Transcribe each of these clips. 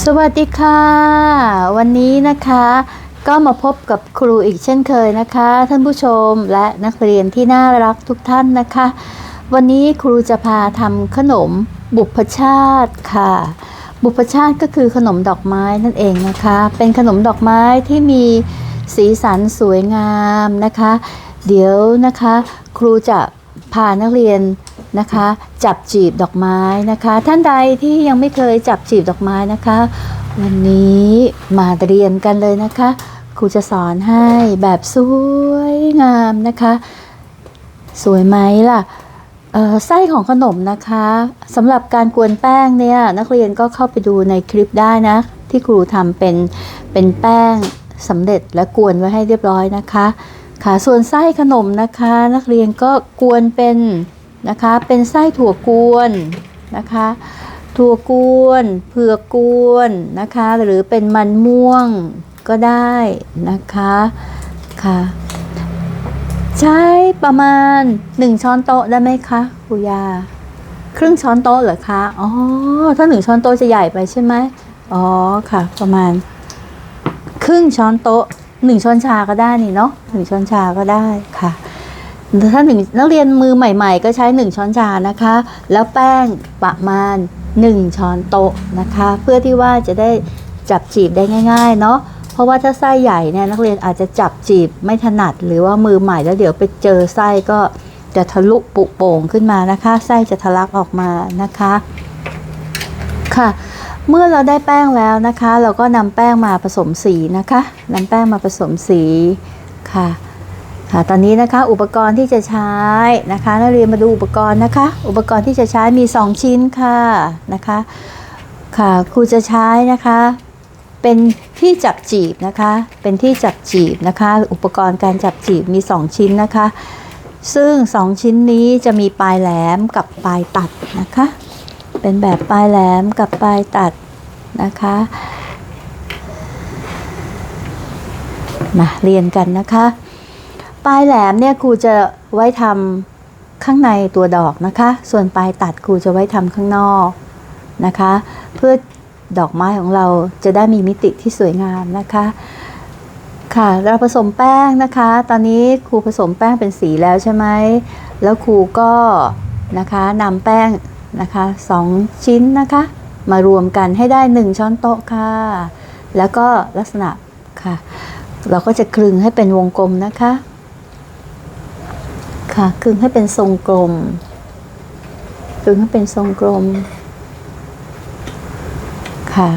สวัสดีค่ะ วันนี้นะคะก็มาพบกับครูอีกเช่นเคยนะคะ ท่านผู้ชมและนักเรียนที่น่ารักทุกท่านนะคะ วันนี้ครูจะพาทำขนมบุพชาติค่ะ บุพชาติก็คือขนมดอกไม้นั่นเองนะคะ เป็นขนมดอกไม้ที่มีสีสันสวยงามนะคะ เดี๋ยวนะคะ ครูจะพานักเรียน นะคะ จับจีบดอกไม้นะคะ ท่านใดที่ยังไม่เคยจับจีบดอกไม้นะคะ วันนี้มาเรียนกันเลยนะคะครูจะสอนให้แบบสวยงามนะคะ สวยไหมล่ะไส้ของขนมนะคะสำหรับการกวนแป้งเนี่ยนักเรียนก็เข้าไปดูในคลิปได้นะ ที่ครูทำเป็นเป็นแป้งสำเร็จและกวนไว้ให้เรียบร้อยนะคะ ค่ะส่วนไส้ขนมนะคะ นักเรียนก็กวนเป็น นะคะ เป็นไส้ถั่วกวนนะคะ ถั่วกวนเผือกกวนนะคะ หรือเป็นมันม่วงก็ได้นะคะค่ะใช้ประมาณ 1 ช้อนโต๊ะได้ไหมคะครูยา ครึ่งช้อนโต๊ะเหรอคะ อ๋อ ถ้าหนึ่งช้อนโต๊ะจะใหญ่ไปใช่ไหมอ๋อค่ะ ประมาณ ครึ่งช้อนโต๊ะหนึ่งช้อนชาก็ได้นี่เนาะหนึ่งช้อนชาก็ได้ค่ะ ถ้าหนึ่งนักเรียนมือใหม่ ๆ ก็ใช้หนึ่งช้อนชานะคะ แล้วแป้งประมาณหนึ่งช้อนโต๊ะนะคะ เพื่อที่ว่าจะได้จับจีบได้ง่าย ๆ เนาะเพราะว่าถ้าไส้ใหญ่เนี่ยนักเรียนอาจจะจับจีบไม่ถนัด หรือว่ามือใหม่แล้วเดี๋ยวไปเจอไส้ก็จะทะลุปุโป่งขึ้นมานะคะไส้จะทะลักออกมานะคะค่ะ เมื่อเราได้แป้งแล้วนะคะ เราก็นำแป้งมาผสมสีนะคะนำแป้งมาผสมสีค่ะ ค่ะตอนนี้นะคะอุปกรณ์ที่จะใช้นะคะนักเรียนมาดูอุปกรณ์นะคะ อุปกรณ์ที่จะใช้มี 2 ชิ้นค่ะนะคะค่ะครูจะใช้นะคะเป็นที่จับจีบนะคะ เป็นที่จับจีบนะคะ อุปกรณ์การจับจีบมี 2 ชิ้นนะคะ ซึ่ง 2 ชิ้นนี้จะมีปลายแหลมกับปลายตัดนะคะ เป็นแบบปลายแหลมกับปลายตัดนะคะมาเรียนกันนะคะ ปลายแหลมเนี่ยครูจะไว้ทำข้างในตัวดอกนะคะ ส่วนปลายตัดครูจะไว้ทำข้างนอกนะคะ เพื่อดอกไม้ของเราจะได้มีมิติที่สวยงามนะคะ ค่ะ เราผสมแป้งนะคะ ตอนนี้ครูผสมแป้งเป็นสีแล้วใช่ไหม แล้วครูก็นะคะนำแป้งนะคะสองชิ้นนะคะ มารวมกันให้ได้ 1 ช้อนโต๊ะค่ะ แล้วก็ลักษณะค่ะ เราก็จะคลึงให้เป็นวงกลมนะคะ ค่ะคลึงให้เป็นทรงกลมคลึงให้เป็นทรงกลม ค่ะ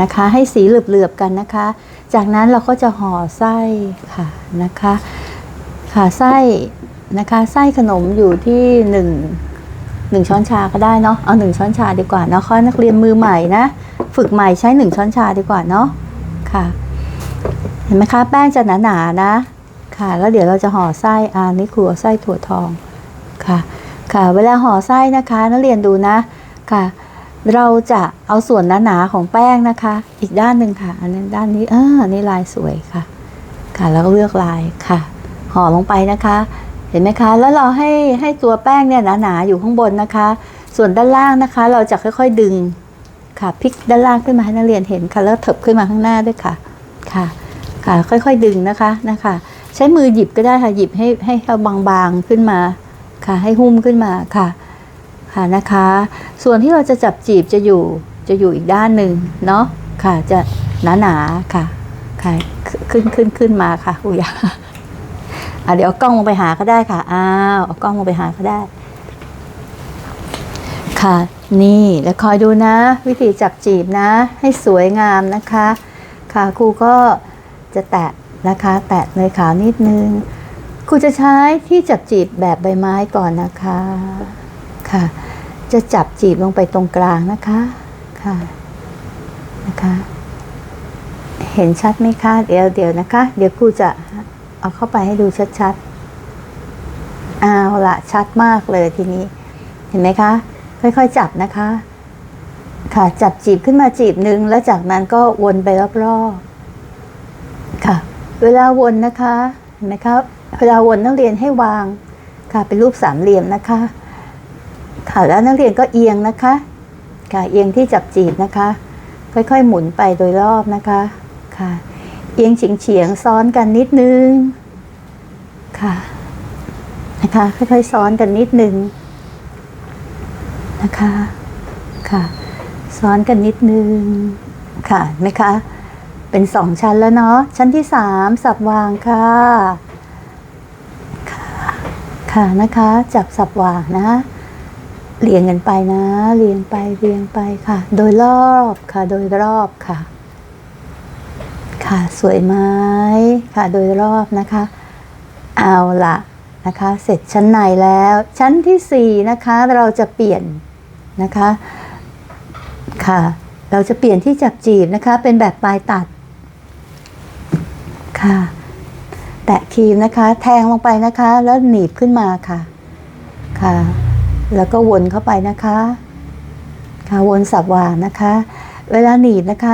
นะคะ ให้สีเหลือบๆกันนะคะ จากนั้นเราก็จะห่อไส้ค่ะนะคะ ค่ะไส้นะคะ ไส้ขนมอยู่ที่หนึ่งหนึ่งช้อนชาก็ได้เนาะเอาหนึ่งช้อนชาดีกว่าเนาะข้อนักเรียนมือใหม่นะฝึกใหม่ใช้หนึ่งช้อนชาดีกว่าเนาะค่ะ เห็นไหมคะ แป้งจะหนาๆนะ ค่ะ แล้วเดี๋ยวเราจะห่อไส้อ่านี่ครัวไส้ถั่วทองค่ะ ค่ะ เวลาห่อไส้นะคะนักเรียนดูนะค่ะ เราจะเอาส่วนหนาๆของแป้งนะคะ อีกด้านหนึ่งค่ะ อันนี้ด้านนี้เออนี่ลายสวยค่ะ ค่ะแล้วก็เลือกลายค่ะ ห่อลงไปนะคะ เห็นไหมคะ แล้วเราให้ให้ตัวแป้งเนี่ยหนาๆอยู่ข้างบนนะคะ ส่วนด้านล่างนะคะ เราจะค่อยๆดึงค่ะพลิกด้านล่างขึ้นมาให้นักเรียนเห็นค่ะ แล้วเถิบขึ้นมาข้างหน้าด้วยค่ะค่ะ ค่ะ ค่อยๆดึงนะคะนะคะ ใช้มือหยิบก็ได้ค่ะหยิบให้ให้เขาบางๆขึ้นมาค่ะ ให้หุ้มขึ้นมาค่ะค่ะนะคะ ส่วนที่เราจะจับจีบจะอยู่จะอยู่อีกด้านหนึ่งเนาะค่ะจะหนาๆค่ะค่ะขึ้นขึ้นขึ้นมาค่ะอุยยาอะเดี๋ยวเอากล้องลงไปหาก็ได้ค่ะอ้าวเอากล้องลงไปหาก็ได้ ค่ะ นี่แล้วคอยดูนะ วิธีจับจีบนะ ให้สวยงามนะคะ ค่ะครูก็จะแตะ นะคะ แตะเลยขาวนิดนึงครูจะใช้ที่จับจีบแบบใบไม้ก่อนนะคะค่ะ จะจับจีบลงไปตรงกลางนะคะค่ะนะคะ เห็นชัดไหมคะเดี๋ยวเดี๋ยวนะคะ เดี๋ยวครูจะเอาเข้าไปให้ดูชัดๆเอาละชัดมากเลยทีนี้ เห็นไหมคะ ค่อยๆจับนะคะ ค่ะจับจีบขึ้นมาจีบหนึ่งแล้วจากนั้นก็วนไปรอบๆ เวลาวนนะคะเห็นไหมครับเวลาวนนักเรียนให้วางค่ะเป็นรูปสามเหลี่ยมนะคะ ค่ะแล้วนักเรียนก็เอียงนะคะค่ะเอียงที่จับจีบนะคะ ค่อยๆหมุนไปโดยรอบนะคะค่ะ เอียงเฉียงเฉียงๆซ้อนกันนิดนึงค่ะนะคะค่อยๆซ้อนกันนิดนึงนะคะค่ะ ซ้อนกันนิดนึงค่ะนไหมคะ เป็นสองชั้นแล้วเนาะชั้นที่สามสับวางค่ะค่ะนะคะจับสับวางนะเรียงกันไปนะเรียงไปเรียงไปค่ะ โดยรอบค่ะ โดยรอบค่ะ ค่ะสวยไหมค่ะ โดยรอบนะคะ เอาละนะคะ เสร็จชั้นในแล้ว ชั้นที่สี่นะคะเราจะเปลี่ยนนะคะค่ะ เราจะเปลี่ยนที่จับจีบนะคะ เป็นแบบปลายตัด ค่ะ แตะครีมนะคะ แทงลงไปนะคะ แล้วหนีบขึ้นมาค่ะ ค่ะ แล้วก็วนเข้าไปนะคะ ค่ะวนสับวางนะคะ เวลาหนีบนะคะ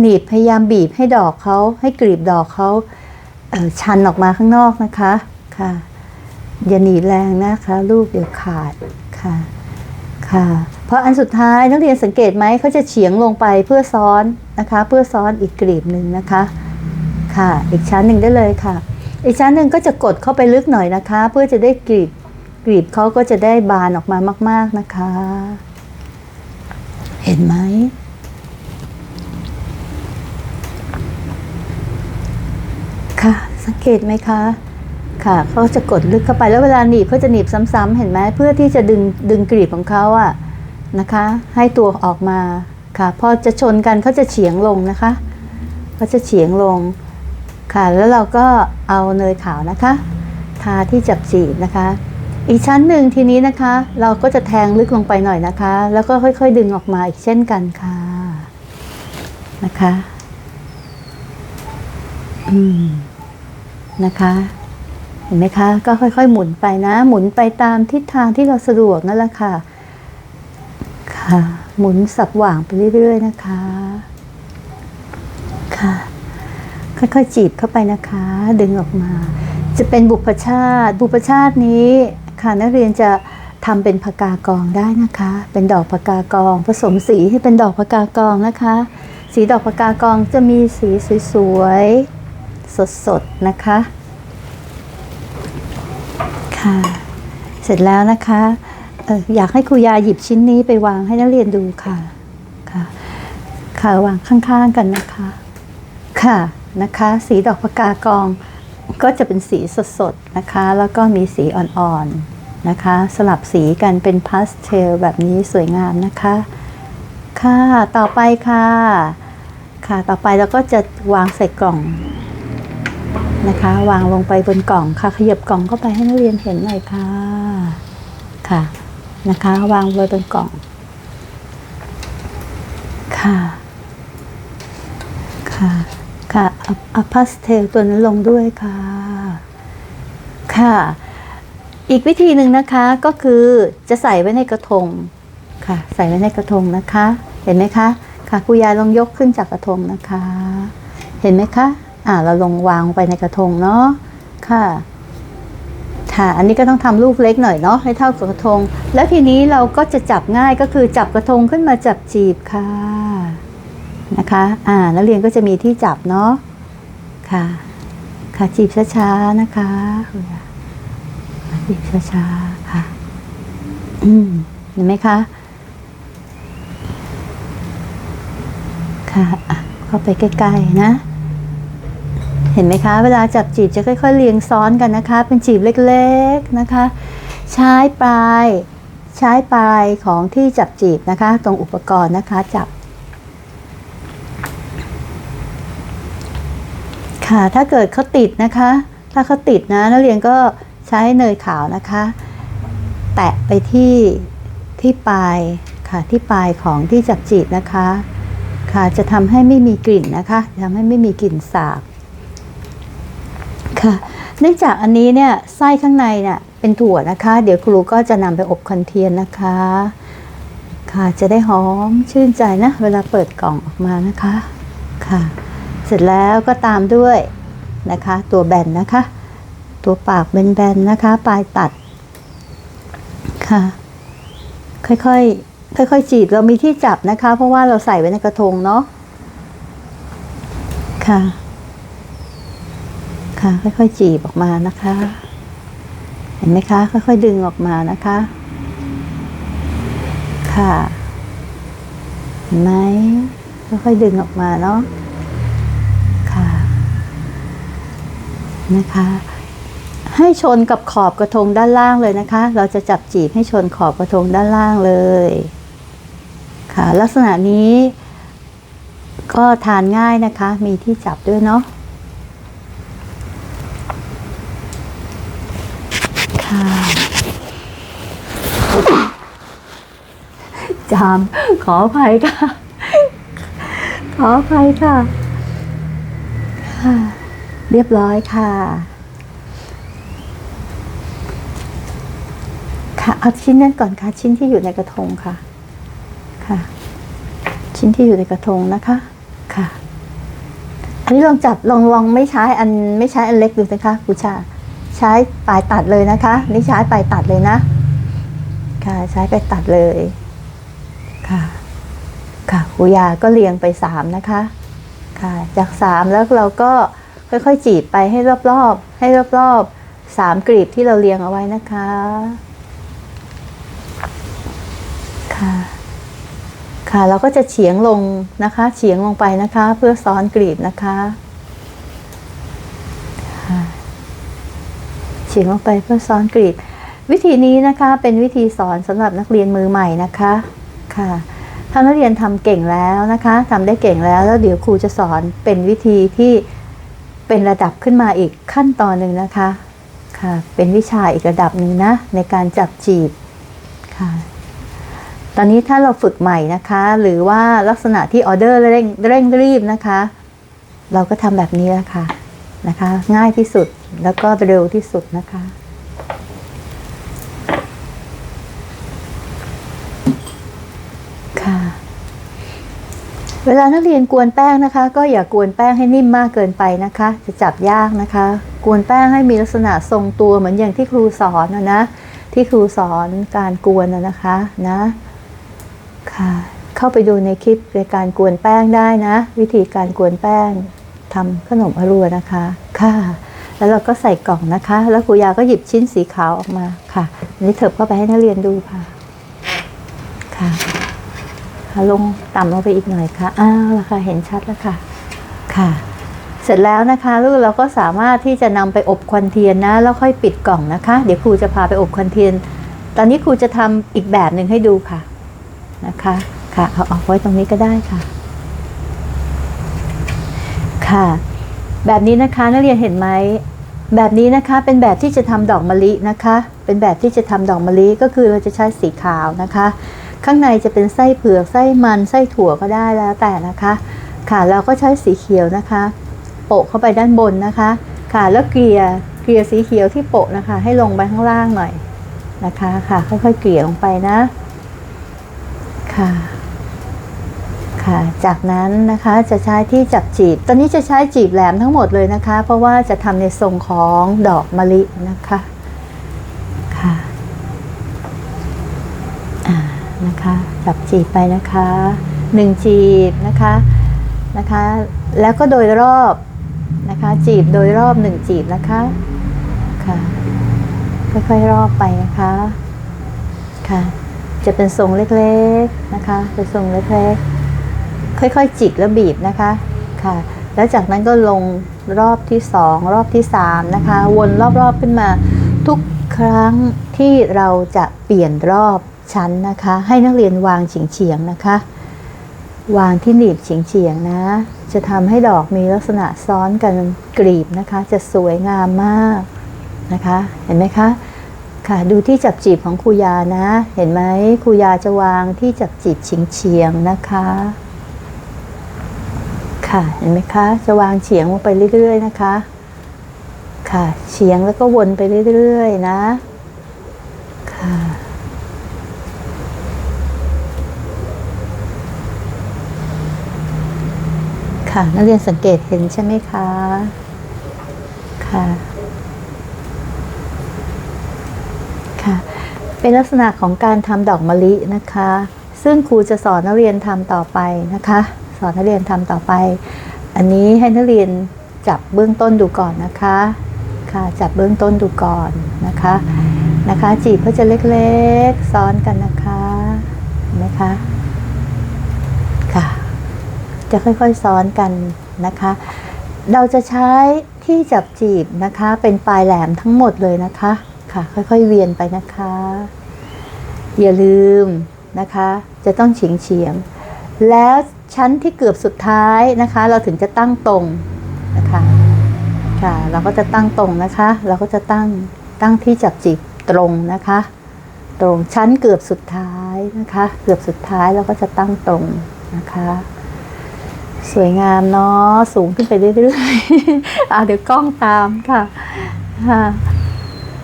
หนีบพยายามบีบให้ดอกเขาให้กลีบดอกเขาเชันออกมาข้างนอกนะคะ ค่ะ อย่าหนีบแรงนะคะ ลูกเดี๋ยวขาด ค่ะ ค่ะ เพราะอันสุดท้ายนักเรียนสังเกตไหมเขาจะเฉียงลงไปเพื่อซ้อนนะคะ เพื่อซ้อนอีกกลีบหนึ่งนะคะ ค่ะ อีกชั้นหนึ่งได้เลยค่ะ อีกชั้นหนึ่งก็จะกดเข้าไปลึกหน่อยนะคะ เพื่อจะได้กลีบกลีบเขาก็จะได้บานออกมามาก ๆนะคะ เห็นไหมค่ะ สังเกตไหมคะค่ะเขาจะกดลึกเข้าไปแล้วเวลาหนีบเขาจะหนีบซ้ำๆเห็นไหมเพื่อที่จะดึงดึงกลีบของเขาอะนะคะ ให้ตัวออกมาค่ะพอจะชนกันเขาจะเฉียงลงนะคะเขาจะเฉียงลง ค่ะแล้วเราก็เอาเนยขาวนะคะทาที่จับจีบนะคะ อีกชั้นหนึ่งทีนี้นะคะ เราก็จะแทงลึกลงไปหน่อยนะคะ แล้วก็ค่อยๆดึงออกมาอีกเช่นกันค่ะนะคะอืมนะคะเห็นไหมคะ ก็ค่อยๆ หมุนไปนะ หมุนไปตามทิศทางที่เราสะดวกนั่นแหละค่ะ ค่ะ หมุนสับหว่างไปเรื่อยๆนะคะ ค่ะ ค่อยๆจีบเข้าไปนะคะ ดึงออกมา จะเป็นบุพชาติ บุพชาตินี้ค่ะนักเรียนจะทำเป็นพกากองได้นะคะ เป็นดอกพกากอง ผสมสีให้เป็นดอกพกากองนะคะ สีดอกพกากองจะมีสีสวยๆสดๆนะคะ ค่ะ เสร็จแล้วนะคะอออยากให้ครูยาหยิบชิ้นนี้ไปวางให้นักเรียนดูค่ะ ค่ะ ค่ะวางข้างๆกันนะคะ ค่ะ นะคะ สีดอกพกากองก็จะเป็นสีสดๆนะคะ แล้วก็มีสีอ่อนๆนะคะ สลับสีกันเป็นพาสเทลแบบนี้สวยงามนะคะ ค่ะต่อไปค่ะ ค่ะต่อไปเราก็จะวางใส่กล่องนะคะ วางลงไปบนกล่องค่ะ ขยับกล่องเข้าไปให้นักเรียนเห็นหน่อยค่ะค่ะนะคะ วางไว้บนกล่อง ค่ะค่ะ ค่ะอาเอาพาสเทลตัวนั้นลงด้วยค่ะ ค่ะ อีกวิธีหนึ่งนะคะก็คือจะใส่ไว้ในกระทงค่ะ ใส่ไว้ในกระทงนะคะ เห็นไหมคะ ค่ะครูยายลองยกขึ้นจากกระทงนะคะ เห็นไหมคะอ่าเราลงวางไปในกระทงเนาะค่ะค่ะอันนี้ก็ต้องทำลูกเล็กหน่อยเนาะให้เท่ากับกระทง แล้วทีนี้เราก็จะจับง่ายก็คือจับกระทงขึ้นมาจับจีบค่ะ นะคะอ่านักเรียนก็จะมีที่จับเนาะค่ะ ค่ะจีบช้าๆนะคะจีบช้าๆค่ะอืมเห็นไหมคะค่ะอะเข้าไปใกล้ๆนะเห็นไหมคะ เวลาจับจีบจะค่อย ๆ เรียงซ้อนกันนะคะ เป็นจีบเล็กๆนะคะ ใช้ปลาย ใช้ปลายของที่จับจีบนะคะ ตรงอุปกรณ์นะคะ จับ ค่ะ ถ้าเกิดเขาติดนะคะ ถ้าเขาติดนะนักเรียนก็ใช้เนยขาวนะคะ แตะไปที่ที่ปลายค่ะที่ปลายของที่จับจีบนะคะ ค่ะจะทำให้ไม่มีกลิ่นนะคะทำให้ไม่มีกลิ่นสาบค่ะ เนื่องจากอันนี้เนี่ยไส้ข้างในเนี่ยเป็นถั่วนะคะ เดี๋ยวครูก็จะนำไปอบคอนเทียนนะคะ ค่ะจะได้หอมชื่นใจนะ เวลาเปิดกล่องออกมานะคะค่ะ เสร็จแล้วก็ตามด้วยนะคะ ตัวแบนนะคะ ตัวปากแบนๆนะคะ ปลายตัดค่ะ ค่อยๆค่อยๆจีบเรามีที่จับนะคะ เพราะว่าเราใส่ไว้ในกระทงเนาะค่ะ ค่ะ ค่อยๆจีบออกมานะคะ เห็นไหมคะ ค่อยๆดึงออกมานะคะ ค่ะเห็นไหมค่อยๆดึงออกมาเนาะ นะคะ ให้ชนกับขอบกระทงด้านล่างเลยนะคะ เราจะจับจีบให้ชนขอบกระทงด้านล่างเลย ค่ะ ลักษณะนี้ก็ทานง่ายนะคะ มีที่จับด้วยเนาะค่ะจามขออภัยค่ะ ขออภัยค่ะค่ะ เรียบร้อยค่ะ ค่ะ เอาชิ้นนั้นก่อนค่ะ ชิ้นที่อยู่ในกระทงค่ะ ค่ะ ชิ้นที่อยู่ในกระทงนะคะ ค่ะ อันนี้ลองจับลองลองไม่ใช้อันไม่ใช้อันเล็กดูนะคะครูชาใช้ปลายตัดเลยนะคะ นี่ใช้ปลายตัดเลยนะ ค่ะใช้ไปลายตัดเลย ค่ะ ค่ะครูยาก็เรียงไปสามนะคะ ค่ะ จากสามแล้วเราก็ ค่อยๆ จีบไปให้รอบๆ ให้รอบๆสามกลีบที่เราเรียงเอาไว้นะคะ ค่ะ ค่ะ เราก็จะเฉียงลงนะคะ เฉียงลงไปนะคะ เพื่อซ้อนกลีบนะคะเฉียงลงไปเพื่อซ้อนกลีบวิธีนี้นะคะเป็นวิธีสอนสำหรับนักเรียนมือใหม่นะคะค่ะถ้านักเรียนทำเก่งแล้วนะคะทำได้เก่งแล้วแล้วเดี๋ยวครูจะสอนเป็นวิธีที่ เป็นระดับขึ้นมาอีกขั้นตอนหนึ่งนะคะค่ะเป็นวิชาอีกระดับหนึ่งนะในการจับจีบค่ะตอนนี้ถ้าเราฝึกใหม่นะคะ หรือว่าลักษณะที่ออเดอร์เร่งเร่งรีบนะคะ เราก็ทำแบบนี้แหละค่ะนะคะ ง่ายที่สุดแล้วก็เร็วที่สุดนะคะค่ะ เวลานักเรียนกวนแป้งนะคะ ก็อย่ากวนแป้งให้นิ่มมากเกินไปนะคะ จะจับยากนะคะ กวนแป้งให้มีลักษณะทรงตัวเหมือนอย่างที่ครูสอนนะนะที่ครูสอนการกวนนะนะคะนะค่ะ เข้าไปดูในคลิปในการกวนแป้งได้นะ วิธีการกวนแป้งทำขนมอรัวนะคะค่ะ แล้วเราก็ใส่กล่องนะคะ แล้วครูยาก็หยิบชิ้นสีขาวออกมาค่ะอันนี้เถิบเข้าไปให้นักเรียนดูค่ะค่ะ ค่ะ ลงต่ำลงไปอีกหน่อยค่ะอ้าวแล้วค่ะเห็นชัดแล้วค่ะค่ะ เสร็จแล้วนะคะลูกเราก็สามารถที่จะนำไปอบควันเทียนนะแล้วค่อยปิดกล่องนะคะ เดี๋ยวครูจะพาไปอบควันเทียน ตอนนี้ครูจะทำอีกแบบหนึ่งให้ดูค่ะนะคะค่ะเอาออกไว้ตรงนี้ก็ได้ค่ะ ค่ะ แบบนี้นะคะนักเรียนเห็นไหมแบบนี้นะคะเป็นแบบที่จะทำดอกมะลินะคะ เป็นแบบที่จะทำดอกมะลิก็คือเราจะใช้สีขาวนะคะ ข้างในจะเป็นไส้เผือกไส้มันไส้ถั่วก็ได้แล้วแต่นะคะ ค่ะเราก็ใช้สีเขียวนะคะ โปะเข้าไปด้านบนนะคะ ค่ะแล้วเกลี่ยเกลี่ยสีเขียวที่โปะนะคะ ให้ลงไปข้างล่างหน่อยนะคะค่ะค่อยๆเกลี่ยลงไปนะค่ะค่ะจากนั้นนะคะจะใช้ที่จับจีบ ตอนนี้จะใช้จีบแหลมทั้งหมดเลยนะคะ เพราะว่าจะทำในทรงของดอกมะลินะคะค่ะ อ่า นะคะจับจีบไปนะคะหนึ่งจีบนะคะนะคะ แล้วก็โดยรอบนะคะ จีบโดยรอบหนึ่งจีบนะคะค่ะค่อยๆรอบไปนะคะค่ะ จะเป็นทรงเล็กๆนะคะเป็นทรงเล็กๆ ค่อยๆจิกแล้วบีบนะคะค่ะ แล้วจากนั้นก็ลงรอบที่สองรอบที่สามนะคะ วนรอบๆขึ้นมาทุกครั้งที่เราจะเปลี่ยนรอบ ชั้นนะคะ ให้นักเรียนวางเฉียงๆนะคะ วางที่หนีบเฉียงๆนะ จะทำให้ดอกมีลักษณะซ้อนกันกลีบนะคะ จะสวยงามมากนะคะ เห็นไหมคะค่ะดูที่จับจีบของครูยานะ เห็นไหมครูยาจะวางที่จับจีบเฉียงๆนะคะ ค่ะเห็นไหมคะจะวางเฉียงลงไปเรื่อยๆนะคะ ค่ะเฉียงแล้วก็วนไปเรื่อยๆนะค่ะ ค่ะ นักเรียนสังเกตเห็นใช่ไหมคะ ค่ะ ค่ะ เป็นลักษณะของการทำดอกมะลินะคะ ซึ่งครูจะสอนนักเรียนทำต่อไปนะคะ สอนนักเรียนทำต่อไป อันนี้ให้นักเรียนจับเบื้องต้นดูก่อนนะคะ ค่ะ จับเบื้องต้นดูก่อนนะคะ นะคะ จีบก็จะเล็กๆ ซ้อนกันนะคะ เห็นไหมคะค่ะ จะค่อยๆซ้อนกันนะคะ เราจะใช้ที่จับจีบนะคะ เป็นปลายแหลมทั้งหมดเลยนะคะค่ะ ค่อยๆเวียนไปนะคะ อย่าลืมนะคะ จะต้องเฉียงเฉียงๆแล้วชั้นที่เกือบสุดท้ายนะคะ เราถึงจะตั้งตรงนะคะค่ะ เราก็จะตั้งตรงนะคะ เราก็จะตั้งตั้งที่จับจีบตรงนะคะ ตรงชั้นเกือบสุดท้ายนะคะ เกือบสุดท้ายเราก็จะตั้งตรงนะคะ สวยงามเนาะสูงขึ้นไปเรื่อยๆอะเดี๋ยวกล้องตามค่ะค่ะ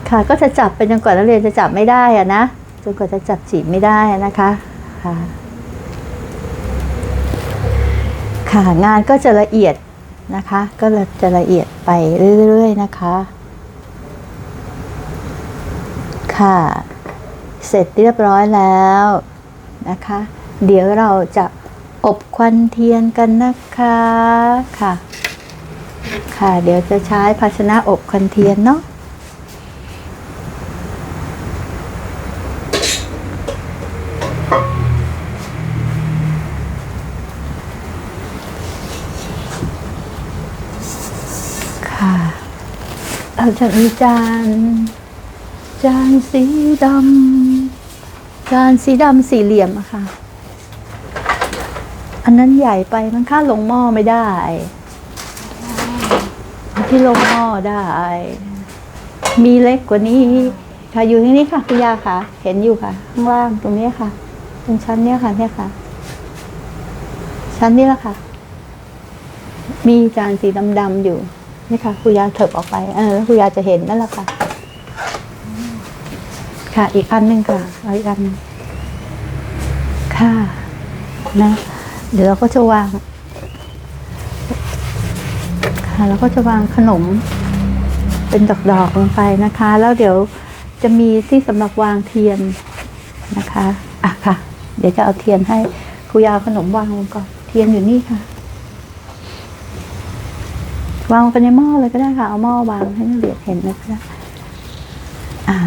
ค่ะก็จะจับไปจนกว่านักเรียนจะจับไม่ได้อะนะจนกว่าจะจับจีบไม่ได้นะคะค่ะค่ะงานก็จะละเอียดนะคะ ก็จะละเอียดไปเรื่อยๆนะคะ ค่ะ เสร็จเรียบร้อยแล้วนะคะ เดี๋ยวเราจะ อบควันเทียนกันนะคะค่ะ ค่ะ เดี๋ยวจะใช้ภาชนะอบควันเทียนเนาะค่ะเราจะมีจานจานสีดำจานสีดำสี่เหลี่ยมอะค่ะ อันนั้นใหญ่ไปมันค่าลงหม้อไม่ได้ ที่ลงหม้อได้ มีเล็กกว่านี้ค่ะอยู่ที่นี่ค่ะคุณยาค่ะ เห็นอยู่ค่ะ ข้างล่างตรงนี้ค่ะ ตรงชั้นเนี้ยค่ะเนี่ยค่ะ ชั้นนี้แหละค่ะ มีจานสีดำๆอยู่นี่ค่ะคุยาเถิบออกไป เออแล้วคุยาจะเห็นนั่นแหละค่ะ ค่ะ อีกอันหนึ่งค่ะอาอีกอันหนึ่งค่ะนะ เดี๋ยวเราก็จะวางค่ะเราก็จะวางขนมเป็นดอกๆลงไปนะคะ แล้วเดี๋ยวจะมีที่สำหรับวางเทียนนะคะอะค่ะ เดี๋ยวจะเอาเทียนให้คุยาขนมวางลงก่อนเทียนอยู่นี่ค่ะ วางลงไปในหม้อเลยก็ได้ค่ะ เอาหม้อวางให้นักเรียนเห็นนะคะอ่า